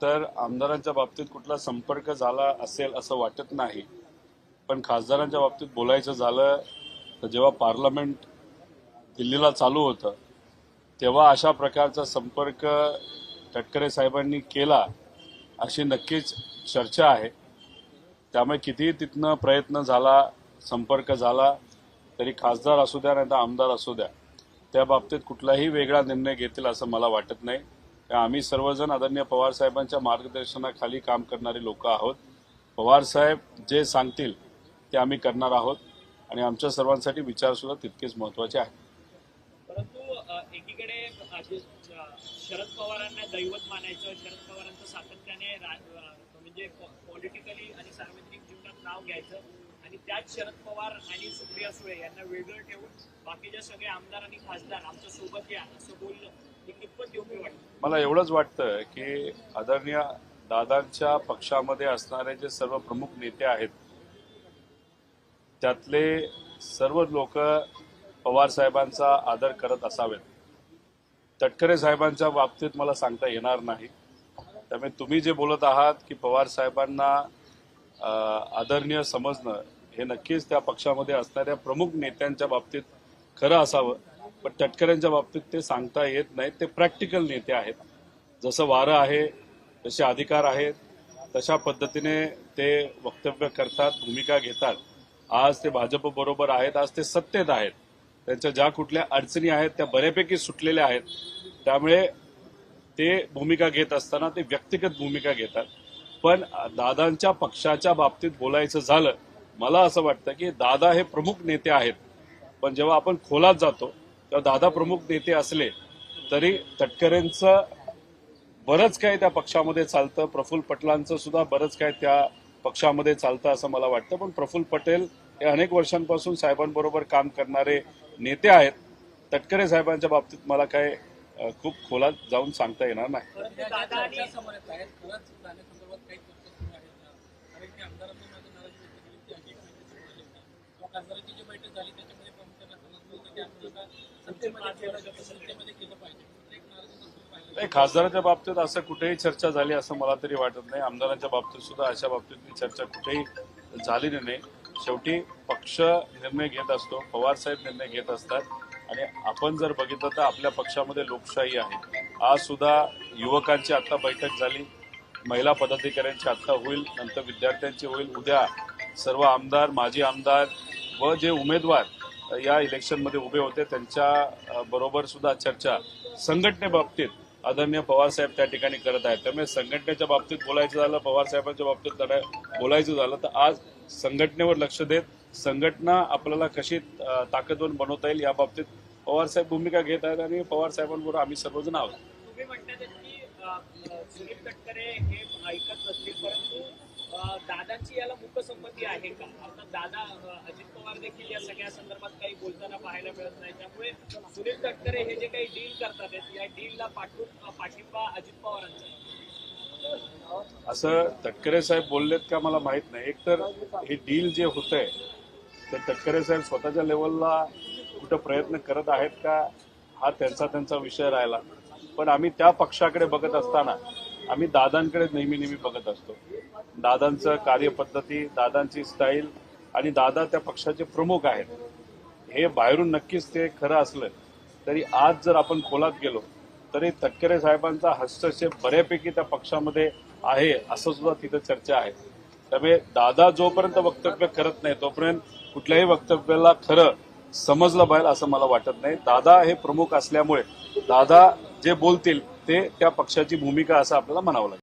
तर आमदारांच्या बाबतीत कुठला संपर्क झाला असेल असं वाटत नाही. पण खासदारांच्या बाबतीत बोलायचं झालं तर जेव्हा पार्लमेंट दिल्लीला चालू होतं तेव्हा अशा प्रकारचा संपर्क तटकरे साहेबांनी केला अशी नक्कीच चर्चा आहे. त्यामुळे कितीही तिथनं प्रयत्न झाला संपर्क झाला तरी खासदार असू द्या नाही तर आमदार असू द्या त्या बाबतीत कुठलाही वेगळा निर्णय घेतील असं मला वाटत नाही. आम्ही सर्वजण आदरणीय पवार साहेबांच्या मार्गदर्शनाखाली काम करणारे लोक आहोत. पवार साहेब जे सांगतील ते आम्ही करणार आहोत आणि आमच्या सर्वांसाठी विचार सुद्धा तितकेच महत्त्वाचे आहे परंतु एकीकडे शरद पवारांना दैवत मानायचं शरद पवारांचं सातत्याने म्हणजे पॉलिटिकली आणि सार्वजनिक जीवनात नाव घ्यायचं आणि त्याच शरद पवार आणि सुप्रिया सुळे यांना वेगळं ठेवून बाकीचे सगळे आमदार आणि खासदार आमच्यासोबत या असं बोलणं हे कितपत योग्य वाटतं? मला एवढंच वाटतं की आदरणीय दादांच्या पक्षामध्ये असणारे जे सर्व प्रमुख नेते आहेत त्यातले सर्व लोक पवार साहेबांचा आदर करत असावेत. तटकरे साहेबांच्या बाबतीत मला सांगता येणार नाही. त्यामुळे तुम्ही जे बोलत आहात की पवार साहेबांना आदरणीय समजणं हे नक्कीच त्या पक्षामध्ये असणाऱ्या प्रमुख नेत्यांच्या बाबतीत खरं असावं. पण तटकऱ्यांच्या बाबतीत ते सांगता येत नाही ते प्रॅक्टिकल नेते आहेत. जसं वारं आहे तसे अधिकार आहेत. तशा पद्धतीने ते वक्तव्य करतात भूमिका घेतात. आज ते भाजप बरोबर आहेत आज ते सत्तेत आहेत. त्यांच्या ज्या कुठल्या अडचणी आहेत त्या बऱ्यापैकी सुटलेल्या आहेत. त्यामुळे ते भूमिका घेत असताना ते व्यक्तिगत भूमिका घेतात. पण दादांच्या पक्षाच्या बाबतीत बोलायचं झालं मला असं वाटतं की दादा हे प्रमुख नेते आहेत. पण जेव्हा आपण खोलात जातो किंवा दादा प्रमुख नेते असले तरी तटकरेंचं बरंच काय त्या पक्षामध्ये चालतं. प्रफुल्ल पटलांचं सुद्धा बरंच काय त्या पक्षामध्ये चालतं असं मला वाटतं. पण प्रफुल्ल पटेल हे अनेक वर्षांपासून साहेबांबरोबर काम करणारे नेते आहेत. तटकरे साहेबांच्या बाबतीत मला काय खूप खोलात जाऊन सांगता येणार नाही. परंतु नाही खासदाराच्या बाबतीत असं कुठेही चर्चा झाली असं मला तरी वाटत नाही. आमदारांच्या बाबतीत सुद्धा अशा बाबतीत चर्चा कुठेही झालेली नाही. शेवटी पक्ष निर्णय घेत असतो पवार साहेब निर्णय घेत असतात. आणि आपण जर बघितलं तर आपल्या पक्षामध्ये लोकशाही आहे. आज सुद्धा युवकांची आता बैठक झाली महिला पदाधिकाऱ्यांची आता होईल नंतर विद्यार्थ्यांची होईल. उद्या सर्व आमदार माजी आमदार व जे उमेदवार या इलेक्शनमध्ये उभे होते. त्यांच्या बरोबर सुद्धा चर्चा संघटनेबाबतीत आदरणीय पवार साहेब त्या ठिकाणी करत आहेत. त्यामुळे संघटनेच्या बाबतीत बोलायचं झालं पवार साहेबांच्या बाबतीत लढाई- बोलायचं झालं तर आज संघटनेवर लक्ष देत संघटना आपल्याला कशी ताकदवर बनवता येईल या बाबतीत पवार साहेब भूमिका घेत आहेत आणि पवार साहेबांबरोबर आम्ही सर्वजण आहोत. दादांची याला मुख्य संपत्ती आहे का? अर्थात दादा अजित पवार देखील या सगळ्या संदर्भात काही बोलताना पाहायला मिळत नाही. त्यामुळे सुनील तटकरे हे जे काही डील करतात या डीलला पाठवून पाठिंबा अजित पवारांचा असं तटकरे साहेब बोललेत का मला माहीत नाही. एकतर हे डील जे होत आहे ते तटकरे साहेब स्वतःच्या लेवलला कुठं प्रयत्न करत आहेत का हा त्यांचा त्यांचा विषय राहिला. पण आम्ही त्या पक्षाकडे बघत असताना आम्ही दादांकडे नेहमी नेहमी बघत असतो. दादांचं कार्यपद्धती दादांची स्टाईल आणि दादा त्या पक्षाचे प्रमुख आहेत. हे बाहेरून नक्कीच ते खरं असलं तरी आज जर आपण खोलात गेलो तरी तटकरे साहेबांचा हस्तक्षेप बऱ्यापैकी त्या पक्षामध्ये आहे असं सुद्धा तिथं चर्चा आहे. त्यामुळे दादा जोपर्यंत वक्तव्य करत नाही तोपर्यंत कुठल्याही वक्तव्याला खरं समजलं पाहिजे असं मला वाटत नाही. दादा हे प्रमुख असल्यामुळे दादा जे बोलतील ते त्या पक्षाची भूमिका असं आपल्याला म्हणावं लागेल.